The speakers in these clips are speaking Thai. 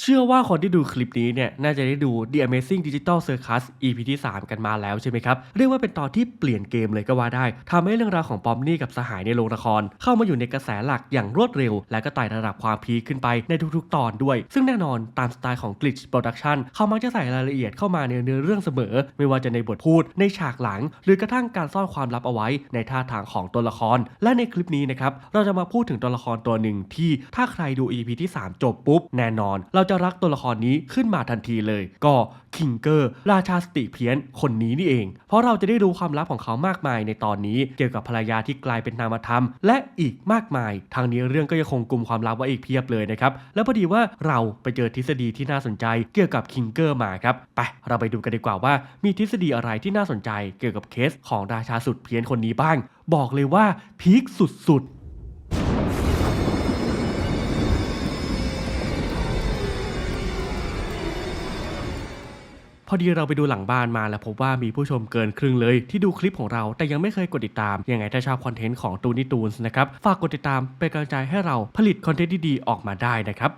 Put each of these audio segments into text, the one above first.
เชื่อว่าคนที่ดูคลิปนี้เนี่ยน่าจะได้ดู The Amazing Digital Circus EP ที่ 3 กันมาแล้วใช่ไหมครับ เรียกว่าเป็นตอนที่เปลี่ยนเกมเลยก็ว่าได้ทำให้เรื่องราวของปอมนี่กับสหายในโรงละคร เข้ามาอยู่ในกระแสหลักอย่างรวดเร็ว และก็ไต่ระดับความพีคขึ้นไปในทุกๆ ตอนด้วย ซึ่งแน่นอนตามสไตล์ของ Glitch Production เขามักจะใส่รายละเอียดเข้ามาในเนื้อเรื่องเสมอ ไม่ว่าจะในบทพูดในฉากหลัง หรือกระทั่งการซ่อนความลับเอาไว้ ในท่าทางของตัวละคร และในคลิปนี้นะครับเราจะมาพูดถึงตัวละครตัวหนึ่งที่ถ้าใครดู EP ที่ 3 จบปุ๊บแน่นอนเราจะรักตัวละครนี้ขึ้นมาทันทีเลย ก็คิงเกอร์ราชาสติเพี้ยนคนนี้นี่เอง เพราะเราจะได้รู้ความลับของเขามากมายในตอนนี้ เกี่ยวกับภรรยาที่กลายเป็นนามธรรม และอีกมากมาย ทางนี้เรื่องก็ยังคงกลุ่มความลับไว้อีกเพียบเลยนะครับแล้วพอดีว่าเราไปเจอทฤษฎีที่น่าสนใจ เกี่ยวกับคิงเกอร์มาครับไปเราไปดูกันดีกว่าว่า มีทฤษฎีอะไรที่น่าสนใจ เกี่ยวกับเคสของราชาสุดเพี้ยนคนนี้บ้าง บอกเลยว่าพีคสุดๆ อดีเราไปดูหลังบ้านมาแล้วพบว่ามีผู้ชมเกินครึ่งเลย ที่ดูคลิปของเราแต่ยังไม่เคยกดติดตาม ยังไงถ้าชอบคอนเทนต์ของตูนี่ตูนส์นะครับ ฝากกดติดตามเป็นกำลังใจให้เราผลิตคอนเทนต์ดีๆออกมาได้นะครับ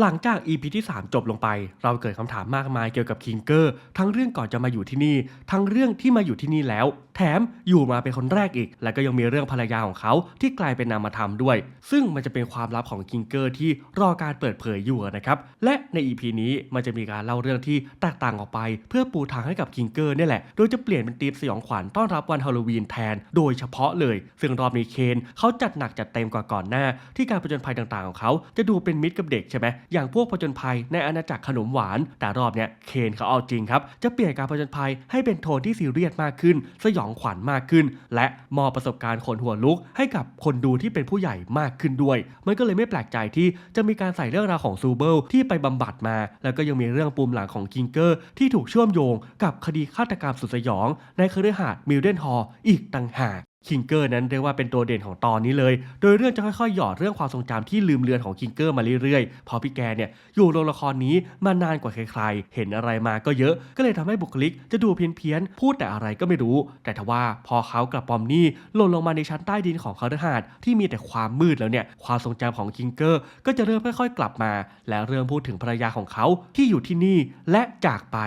หลังจาก EP ที่ 3 จบลงไป เราเกิดคำถามมากมายเกี่ยวกับคิงเกอร์ทั้งเรื่องก่อนจะมาอยู่ที่นี่ ทั้งเรื่องที่มาอยู่ที่นี่แล้ว แถมอยู่มาเป็นคนแรกอีก แล้วก็ยังมีเรื่องภรรยาของเขาที่กลายเป็นนามธรรมด้วย ซึ่งมันจะเป็นความลับของคิงเกอร์ที่รอการเปิดเผยอยู่นะครับ และใน EP นี้มันจะมีการเล่าเรื่องที่แตกต่างออกไป เพื่อปูทางให้กับคิงเกอร์นี่แหละ โดยจะเปลี่ยนเป็นธีมสยองขวัญต้อนรับวันฮาโลวีนแทน โดยเฉพาะเลย ซึ่งรอบนี้เคนเขาจัดหนักจัดเต็มกว่าก่อนหน้า ที่การผจญภัยต่างๆของเขาจะดูเป็นมิตรกับเด็กใช่ไหมอย่างพวกผจญภัยในอาณาจักรขนมหวาน แต่รอบเนี้ยเคนเขาเอาจริงครับ จะเปลี่ยนการผจญภัยให้เป็นโทนที่ซีเรียสมากขึ้น สยองขวัญมากขึ้น และมอบประสบการณ์ขนหัวลุก ให้กับคนดูที่เป็นผู้ใหญ่มากขึ้นด้วย มันก็เลยไม่แปลกใจที่จะมีการใส่เรื่องราวของซูเบิลที่ไปบำบัดมา แล้วก็ยังมีเรื่องปูมหลังของคิงเกอร์ที่ถูกเชื่อมโยงกับคดีฆาตกรรมสุดสยอง ในคฤหาสน์มิลเดนฮอลอีกต่างหาก คิงเกอร์นั้นเรียกว่าเป็นตัวเด่นของตอนนี้เลย โดยเรื่องจะค่อยๆ หยอดเรื่องความทรงจำที่ลืมเลือนของคิงเกอร์มาเรื่อยๆ พอพี่แกเนี่ยอยู่โรงละครนี้มานานกว่าใครๆ เห็นอะไรมาก็เยอะ ก็เลยทำให้บุคลิกจะดูเพี้ยนๆ พูดแต่อะไรก็ไม่รู้ แต่ทว่าพอเขากับปอมนี่หล่นลงมาในชั้นใต้ดินของคาร์หาดที่มีแต่ความมืดแล้วเนี่ย ความทรงจำของคิงเกอร์ก็จะเริ่มค่อยๆ กลับมา และเริ่มพูดถึงภรรยาของเขาที่อยู่ที่นี่และจากไป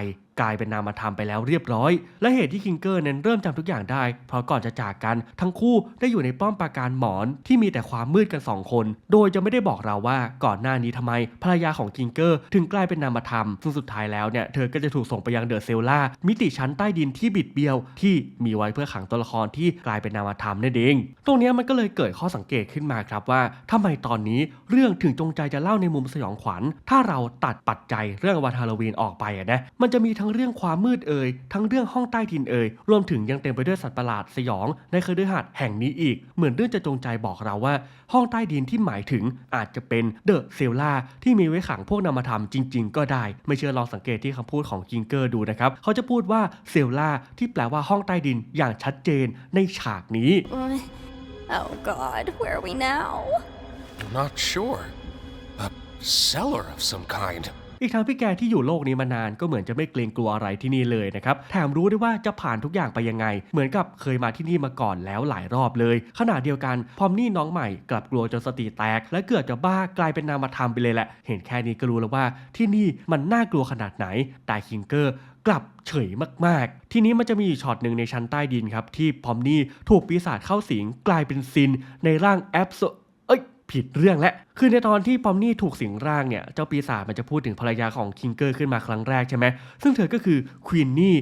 กลายเป็นนามธรรมไปแล้วเรียบร้อย และเหตุที่คิงเกอร์นั้นเริ่มจำทุกอย่างได้ เพราะก่อนจะจากกัน ทั้งคู่ได้อยู่ในป้อมปราการหมอนที่มีแต่ความมืดกันสองคน โดยจะไม่ได้บอกเราว่าก่อนหน้านี้ทำไมภรรยาของคิงเกอร์ถึงกลายเป็นนามธรรม ซึ่งสุดท้ายแล้วเนี่ยเธอก็จะถูกส่งไปยังเดอะเซลล่ามิติชั้นใต้ดินที่บิดเบี้ยว ที่มีไว้เพื่อขังตัวละครที่กลายเป็นนามธรรมนั่นเอง ตรงนี้มันก็เลยเกิดข้อสังเกตขึ้นมาครับว่าทำไมตอนนี้เรื่องถึงจงใจจะเล่าในมุมสยองขวัญ ถ้าเราตัดปัจจัยเรื่องวันฮาโลวีนออกไปอะนะมันจะมีทั้งเรื่องความมืดเอ่ยทั้งเรื่องห้องใต้ดินเอ่ยรวมถึงยังเต็มไปด้วยสัตว์ประหลาดสยองในคฤหาสน์แห่งนี้อีก เหมือนเรื่องจะจงใจบอกเราว่า ห้องใต้ดินที่หมายถึงอาจจะเป็นเดอะเซลล่าที่มีไว้ขังพวกนามธรรมจริง ๆ ก็ได้ ไม่เชื่อลองสังเกตที่คำพูดของจิงเกอร์ดูนะครับเขาจะพูดว่าเซลล่าที่แปลว่าห้องใต้ดินอย่างชัดเจนในฉากนี้ Oh god, where are we now? I'm not sure. A cellar of some kind. อีกทั้งพี่แกที่อยู่โลกนี้มานานก็เหมือนจะไม่เกรงกลัวอะไรที่นี่เลยนะครับ แถมรู้ได้ว่าจะผ่านทุกอย่างไปยังไง เหมือนกับเคยมาที่นี่มาก่อนแล้วหลายรอบเลย ขณะเดียวกัน พอมนี่น้องใหม่กลับกลัวจนสติแตก และเกือบจะบ้ากลายเป็นนามธรรมไปเลยแหละ เห็นแค่นี้ก็รู้แล้วว่าที่นี่มันน่ากลัวขนาดไหน แต่คิงเกอร์กลับเฉยมาก ๆ ทีนี้มันจะมีช็อตหนึ่งในชั้นใต้ดินครับ ที่พอมนี่ถูกปีศาจเข้าสิงกลายเป็นซินในร่างแอปโซ ผิดเรื่องและ คือในตอนที่ปอมนี่ถูกสิงร่างเนี่ย เจ้าปีศาจมันจะพูดถึงภรรยาของคิงเกอร์ขึ้นมาครั้งแรกใช่ไหม ซึ่งเธอก็คือควีนนี่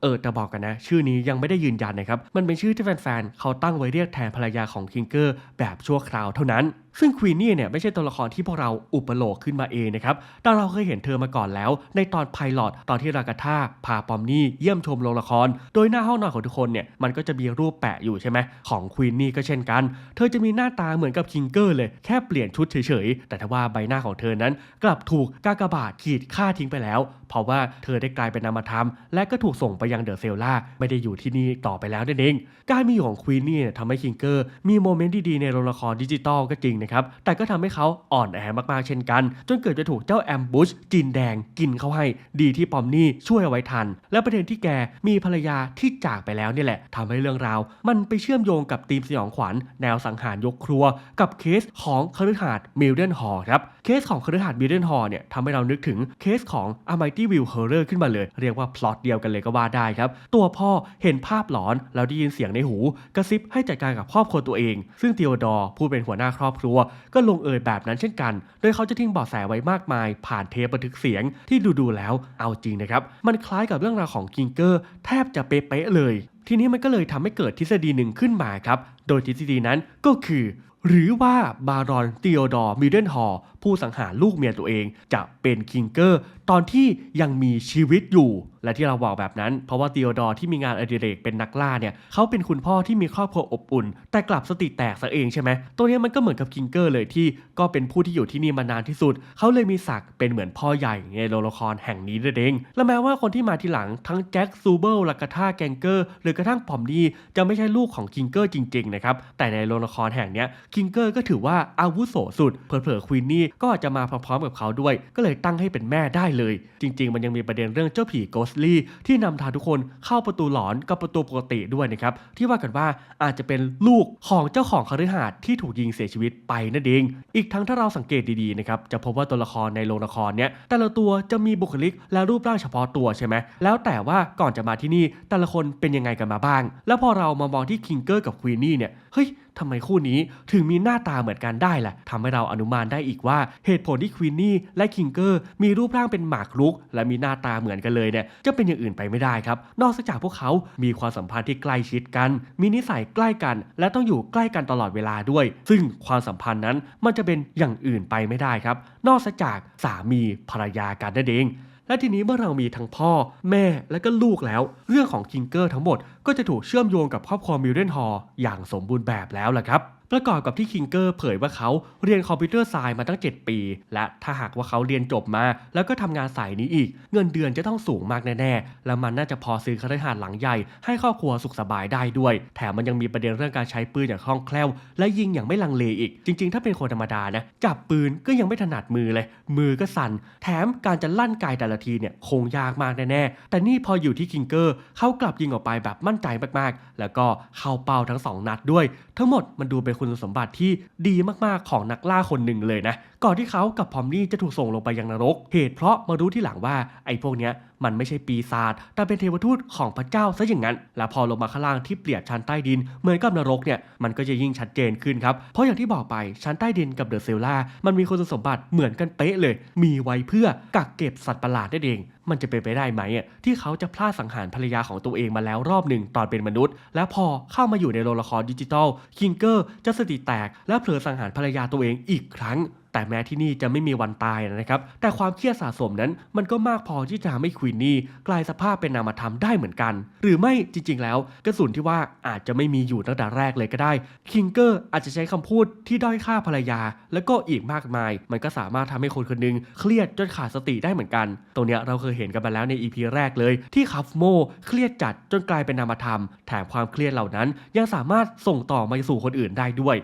เออแต่บอกกันนะ ชื่อนี้ยังไม่ได้ยืนยันนะครับ มันเป็นชื่อที่แฟนๆเขาตั้งไว้เรียกแทนภรรยาของคิงเกอร์แบบชั่วคราวเท่านั้น ซึ่งควีนนี่เนี่ยไม่ใช่ตัวละครที่พวกเราอุปโลกขึ้นมาเองนะครับ แต่เราเคยเห็นเธอมาก่อนแล้ว ในตอนไพลอตตอนที่รากาธาพาปอมนี่เยี่ยมชมโรงละคร โดยหน้าห้องนอนของทุกคนเนี่ยมันก็จะมีรูปแปะอยู่ใช่ไหมของควีนนี่ก็เช่นกัน เธอจะมีหน้าตาเหมือนกับคิงเกอร์เลยแค่เปลี่ยนชุดเฉยๆ แต่ถ้าว่าใบหน้าของเธอนั้นกลับถูกกากบาทขีดค่าทิ้งไปแล้ว เพราะว่าเธอได้กลายเป็นนามธรรม และก็ถูกส่งไปยังเดอะเซลล่าไม่ได้อยู่ที่นี่ต่อไปแล้วนั่นเองการมีอยู่ของควีนนี่ทำให้คิงเกอร์มีโมเมนต์ดีๆในโรงละครดิจิตอลก็จริงนะครับแต่ก็ทำให้เขาอ่อนแอมากๆเช่นกัน จนเกิดจะถูกเจ้าแอมบูชจีนแดงกินเขาให้ ดีที่ปอมนี่ช่วยเอาไว้ทัน และประเด็นที่แกมีภรรยาที่จากไปแล้วนี่แหละทำให้เรื่องราว มันไปเชื่อมโยงกับธีมสยองขวัญแนวสังหารยกครัว กับเคสของคฤหาสน์มิลเดนฮอลครับเคสของคฤหาสน์มิลเดนฮอลเนี่ยทำให้เรานึกถึงเคสของ a m i g h t y v i l l Horror ขึ้นมาเลย เรียกว่าพล็อตเดียวกันเลยก็ว่าได้ครับ ตัวพ่อเห็นภาพหลอนแล้วได้ยินเสียงในหู กระซิบให้จัดการกับครอบครัวตัวเอง ซึ่งเทโอดอร์ผู้เป็นหัวหน้าครอบครัวก็ลงเอยแบบนั้นเช่นกัน โดยเขาจะทิ้งบาะแสไว้มากมาย ผ่านเทปบันทึกเสียงที่ดูๆแล้วเอาจริงนะครับ มันคล้ายกับเรื่องราวของกิงเกอร์แทบจะเป๊ะเลย ทีนี้มันก็เลยทำให้เกิดทฤษฎีหนึ่งขึ้นมาครับ โดยทฤษฎีนั้นก็คือ หรือว่าบารอนเตียดอร์มิเดนฮอร์ ผู้สังหารลูกเมียตัวเอง จะเป็นคิงเกอร์ตอนที่ยังมีชีวิตอยู่ และที่เราบอกแบบนั้น เพราะว่าเตียดอร์ที่มีงานอดิเรกเป็นนักล่าเนี่ยเขาเป็นคุณพ่อที่มีครอบครัวอบอุ่น แต่กลับสติแตกซะเองใช่ไหมตัวนี้มันก็เหมือนกับคิงเกอร์เลยที่ก็เป็นผู้ที่อยู่ที่นี่มานานที่สุด เขาเลยมีศักดิ์เป็นเหมือนพ่อใหญ่ในโรงละครแห่งนี้นั่นเองและแม้ว่าคนที่มาทีหลังทั้งแจ็คซูเบิลลากาธาแกงเกอร์หรือกระทั่งปอมดี้จะไม่ใช่ลูกของคิงเกอร์จริงๆนะครับแต่ในโรงละครแห่งนี้คิงเกอร์ก็ถือว่าอาวุโสสุดเผลอๆควีนนี่ก็จะมาพร้อมๆกับเขาด้วย ก็เลยตั้งให้เป็นแม่ได้เลย จริง ๆ มันยังมีประเด็นเรื่องเจ้าผีโกสลี่ที่นำทางทุกคนเข้าประตูหลอนกับประตูปกติด้วยนะครับที่ว่ากันว่าอาจจะเป็นลูกของเจ้าของคฤหาสน์ที่ถูกยิงเสียชีวิตไปนั่นเอง อีกทั้งถ้าเราสังเกตดีๆนะครับจะพบว่าตัวละครในโรงละครเนี้ยแต่ละตัวจะมีบุคลิกและรูปร่างเฉพาะตัวใช่ไหมแล้วแต่ว่าก่อนจะมาที่นี่แต่ละคนเป็นยังไงกันมาบ้าง แล้วพอเรามามองที่คิงเกอร์กับควีนนี่เนี่ยเฮ้ย ทำไมคู่นี้ถึงมีหน้าตาเหมือนกันได้ล่ะทำให้เราอนุมานได้อีกว่า เหตุผลที่ควีนนี่และคิงเกอร์มีรูปร่างเป็นหมากรุก และมีหน้าตาเหมือนกันเลยเนี่ยจะเป็นอย่างอื่นไปไม่ได้ครับ นอกจากพวกเขามีความสัมพันธ์ที่ใกล้ชิดกัน มีนิสัยใกล้กัน และต้องอยู่ใกล้กันตลอดเวลาด้วย ซึ่งความสัมพันธ์นั้นมันจะเป็นอย่างอื่นไปไม่ได้ครับ นอกจากสามีภรรยากันนั่นเอง และทีนี้เมื่อเรามีทั้งพ่อ แม่และก็ลูกแล้ว เรื่องของคิงเกอร์ทั้งหมดก็จะถูกเชื่อมโยงกับครอบครัวมิลเดนฮอลอย่างสมบูรณ์แบบแล้วล่ะครับ ประกอบกับที่คิงเกอร์เผยว่าเขาเรียนคอมพิวเตอร์ไซน์มาตั้ง 7 ปี และถ้าหากว่าเขาเรียนจบมา แล้วก็ทำงานสายนี้อีก เงินเดือนจะต้องสูงมากแน่ๆ และมันน่าจะพอซื้อคฤหาสน์หลังใหญ่ ให้ครอบครัวสุขสบายได้ด้วย แถมมันยังมีประเด็นเรื่องการใช้ปืนอย่างคล่องแคล่ว และยิงอย่างไม่ลังเลอีก จริง ๆ ถ้าเป็นคนธรรมดานะจับปืนก็ยังไม่ถนัดมือเลย มือก็สั่น แถมการจะลั่นไกแต่ละทีเนี่ยคงยากมากแน่ๆแต่นี่พออยู่ที่คิงเกอร์เขากลับยิงออกไปแบบมั่นใจมากๆ แล้วก็เข้าเป้าทั้งสองนัดด้วย ทั้งหมดมันดูเป็นคุณสมบัติที่ดีมากๆของนักล่าคนหนึ่งเลยนะ ก่อนที่เขากับพอมนี่จะถูกส่งลงไปยังนรก เหตุเพราะมารู้ที่หลังว่าไอ้พวกเนี้ยมันไม่ใช่ปีศาจแต่เป็นเทวทูตของพระเจ้าซะอย่างนั้น และพอลงมาข้างล่างที่เปรียบชั้นใต้ดินเหมือนกับนรกเนี่ยมันก็จะยิ่งชัดเจนขึ้นครับ เพราะอย่างที่บอกไปชั้นใต้ดินกับเดอะเซลล่ามันมีคุณสมบัติเหมือนกันเป๊ะเลย มีไว้เพื่อกักเก็บสัตว์ประหลาดนั่นเอง มันจะเป็นไปได้ไหมอะที่เขาจะพลาดสังหารภรรยาของตัวเองมาแล้วรอบหนึ่งตอนเป็นมนุษย์ และพอเข้ามาอยู่ในโรงละครดิจิตอลคิงเกอร์จะสติแตกและเผลอสังหารภรรยาตัวเองอีกครั้ง แต่แม้ที่นี่จะไม่มีวันตายนะครับ แต่ความเครียดสะสมนั้น มันก็มากพอที่จะทำให้ควีนนี่กลายสภาพเป็นนามธรรมได้เหมือนกัน หรือไม่จริง ๆ แล้ว กระสุนที่ว่าอาจจะไม่มีอยู่ตั้งแต่แรกเลยก็ได้คิงเกอร์อาจจะใช้คำพูดที่ด้อยค่าภรรยา แล้วก็อีกมากมาย มันก็สามารถทำให้คนคนหนึงเครียดจนขาดสติได้เหมือนกัน ตรงเนี้ยเราเคยเห็นกันมาแล้วใน EP แรกเลย ที่คัฟโมเครียดจัดจนกลายเป็นนามธรรม แถมความเครียดเหล่านั้น ยังสามารถส่งต่อมาสู่คนอื่นได้ด้วย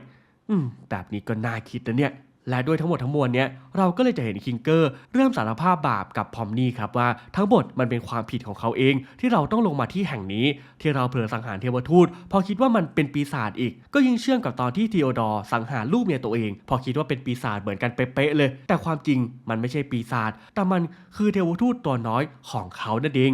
อืมแบบนี้ก็น่าคิดนะเนี่ย และด้วยทั้งหมดทั้งมวลเนี้ยเราก็เลยจะเห็นคิงเกอร์เริ่มสารภาพบาปกับพอมนี่ครับว่าทั้งหมดมันเป็นความผิดของเขาเอง ที่เราต้องลงมาที่แห่งนี้ ที่เราเผลอสังหารเทวทูต พอคิดว่ามันเป็นปีศาจอีก ก็ยิ่งเชื่อมกับตอนที่ทีโอดอร์สังหารลูกเมียตัวเอง พอคิดว่าเป็นปีศาจเหมือนกันเป๊ะเลย แต่ความจริงมันไม่ใช่ปีศาจแต่มันคือเทวทูตตัวน้อยของเขานั่นเอง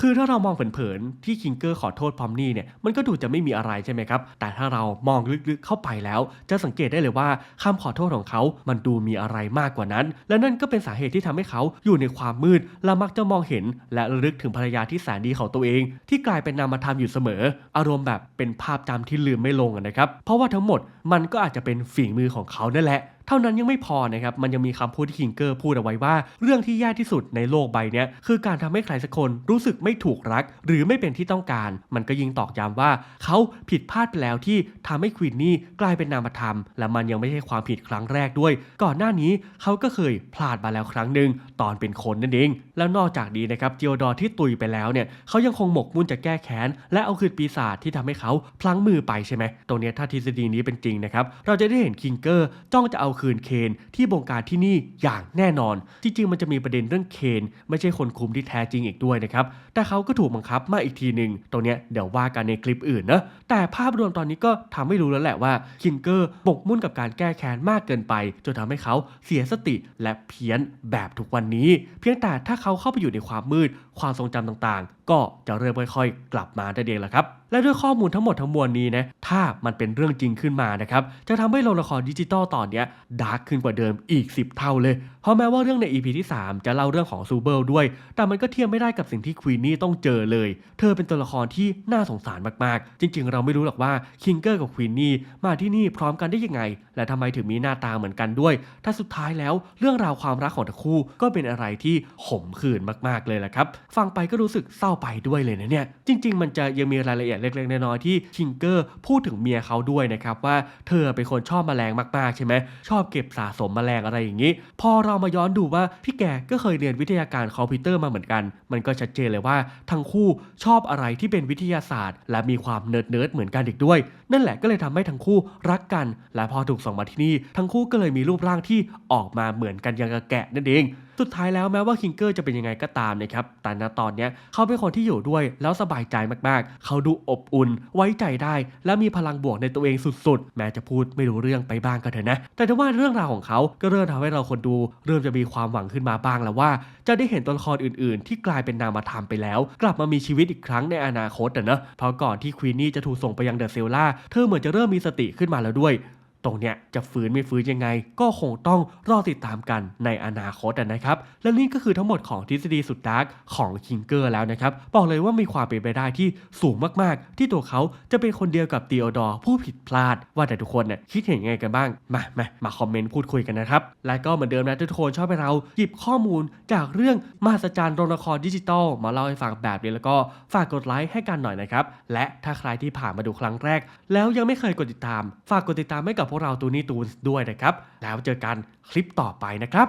คือถ้าเรามองเผินๆที่คิงเกอร์ขอโทษพอมนี่เนี่ยมันก็ดูจะไม่มีอะไรใช่ไหมครับ แต่ถ้าเรามองลึกๆเข้าไปแล้ว จะสังเกตได้เลยว่าคำขอโทษของเขา มันดูมีอะไรมากกว่านั้น และนั่นก็เป็นสาเหตุที่ทำให้เขาอยู่ในความมืด และมักจะมองเห็น และระลึกถึงภรรยาที่แสนดีของตัวเอง ที่กลายเป็นนามธรรมอยู่เสมอ อารมณ์แบบเป็นภาพจำที่ลืมไม่ลงนะครับ เพราะว่าทั้งหมดมันก็อาจจะเป็นฝีมือของเขานั่นแหละเท่านั้นยังไม่พอนะครับมันยังมีคำพูดที่คิงเกอร์พูดเอาไว้ว่า เรื่องที่แย่ที่สุดในโลกใบนี้คือการทำให้ใครสักคนรู้สึกไม่ถูกรัก หรือไม่เป็นที่ต้องการ มันก็ยิงตอกย้ำว่าเขาผิดพลาดไปแล้วที่ทำให้ควีนนี่กลายเป็นนามธรรม และมันยังไม่ใช่ความผิดครั้งแรกด้วย ก่อนหน้านี้เขาก็เคยพลาดมาแล้วครั้งหนึ่งตอนเป็นคนนั่นเอง แล้วนอกจากนี้นะครับจิโอดอร์ที่ตุยไปแล้วเนี่ยเขายังคงหมกมุ่นจะแก้แค้น และเอาคืนปีศาจที่ทำให้เขาพลั้งมือไปใช่ไหมตรงนี้ถ้าทฤษฎีนี้เป็นจริงนะครับเราจะได้เห็นคิงเกอร์จ้องจะเอาคืนเคนที่บงการที่นี่อย่างแน่นอน จริง ๆ มันจะมีประเด็นเรื่องเคนไม่ใช่คนคุมที่แท้จริงอีกด้วยนะครับ แต่เขาก็ถูกบังคับมาอีกทีหนึ่งตรงเนี้ยเดี๋ยวว่ากันในคลิปอื่นนะแต่ภาพรวมตอนนี้ก็ทำให้รู้แล้วแหละว่าคิงเกอร์บกมุ่นกับการแก้แค้นมากเกินไป จนทำให้เขาเสียสติและเพี้ยนแบบทุกวันนี้ เพียงแต่ถ้าเขาเข้าไปอยู่ในความมืด ความทรงจำต่างๆ ก็จะเริ่มค่อยๆ กลับมาได้เองแหละครับ และด้วยข้อมูลทั้งหมดทั้งมวลนี้นะถ้ามันเป็นเรื่องจริงขึ้นมานะครับจะทำให้โรงละครดิจิตอลตอนเนี้ยดาร์กขึ้นกว่าเดิมอีก 10 เท่าเลย เพราะแม้ว่าเรื่องใน EP ที่ 3 จะเล่าเรื่องของซูเบิลด้วย แต่มันก็เทียบไม่ได้กับสิ่งที่ควีนนี่ต้องเจอเลย เธอเป็นตัวละครที่น่าสงสารมากๆ จริง ๆ เราไม่รู้หรอกว่าคิงเกอร์กับควีนนี่มาที่นี่พร้อมกันได้ยังไง และทำไมถึงมีหน้าตาเหมือนกันด้วย ถ้าสุดท้ายแล้วเรื่องราวความรักของทั้งคู่ก็เป็นอะไรที่ขมขื่นมากๆเลยแหละครับ ฟังไปก็รู้สึกเศร้าไปด้วยเลยนะเนี่ย จริง ๆ มันจะยังมีรายละเอียดเล็กๆน้อยๆที่คิงเกอร์พูดถึงเมียเขาด้วยนะครับว่าเธอเป็นคนชอบแมลงมากๆใช่ไหมชอบเก็บสะสมแมลงอะไรอย่างนี้ พอเรามาย้อนดูว่าพี่แกก็เคยเรียนวิทยาการคอมพิวเตอร์มาเหมือนกัน มันก็ชัดเจนเลยว่าทั้งคู่ชอบอะไรที่เป็นวิทยาศาสตร์ และมีความเนิร์ดเนิร์ดเหมือนกันอีกด้วย นั่นแหละก็เลยทำให้ทั้งคู่รักกัน และพอถูกส่งมาที่นี่ ทั้งคู่ก็เลยมีรูปร่างที่ออกมาเหมือนกันอย่างกับแกะนั่นเองสุดท้ายแล้วแม้ว่าคิงเกอร์จะเป็นยังไงก็ตามนะครับ แต่ณตอนนี้เขาเป็นคนที่อยู่ด้วยแล้วสบายใจมากๆ เขาดูอบอุ่น ไว้ใจได้ และมีพลังบวกในตัวเองสุดๆ แม้จะพูดไม่รู้เรื่องไปบ้างก็เถอะนะ แต่ถ้าว่าเรื่องราวของเขาก็เริ่มทำให้เราคนดูเริ่มจะมีความหวังขึ้นมาบ้างแล้วว่า จะได้เห็นตัวละครอื่นๆ ที่กลายเป็นนามธรรมไปแล้ว กลับมามีชีวิตอีกครั้งในอนาคตอะนะเพราะก่อนที่ควีนนี่จะถูกส่งไปยังเดอะเซลล่าเธอเหมือนจะเริ่มมีสติขึ้นมาแล้วด้วย ตรงเนี้ยจะฟื้นไม่ฟื้นยังไง ก็คงต้องรอติดตามกันในอนาคตนะครับ และนี่ก็คือทั้งหมดของทฤษฎีสุดดาร์กของคิงเกอร์แล้วนะครับ บอกเลยว่ามีความเป็นไปได้ที่สูงมากๆ ที่ตัวเขาจะเป็นคนเดียวกับตีโอดอร์ผู้ผิดพลาด ว่าแต่ทุกคนเนี่ยคิดเห็นยังไงกันบ้าง มามามาคอมเมนต์พูดคุยกันนะครับ และก็เหมือนเดิมนะทุกคนชอบให้เราหยิบข้อมูลจากเรื่องมหัศจรรย์โรงละครดิจิตอลมาเล่าให้ฟังแบบนี้แล้วก็ฝากกดไลค์ให้กันหน่อยนะครับและถ้าใครที่ผ่านมาดูครั้งแรก แล้วยังไม่เคยกดติดตาม ฝากกดติดตามให้กับพวกเราตูนี่ตูนด้วยนะครับ แล้วเจอกันคลิปต่อไปนะครับ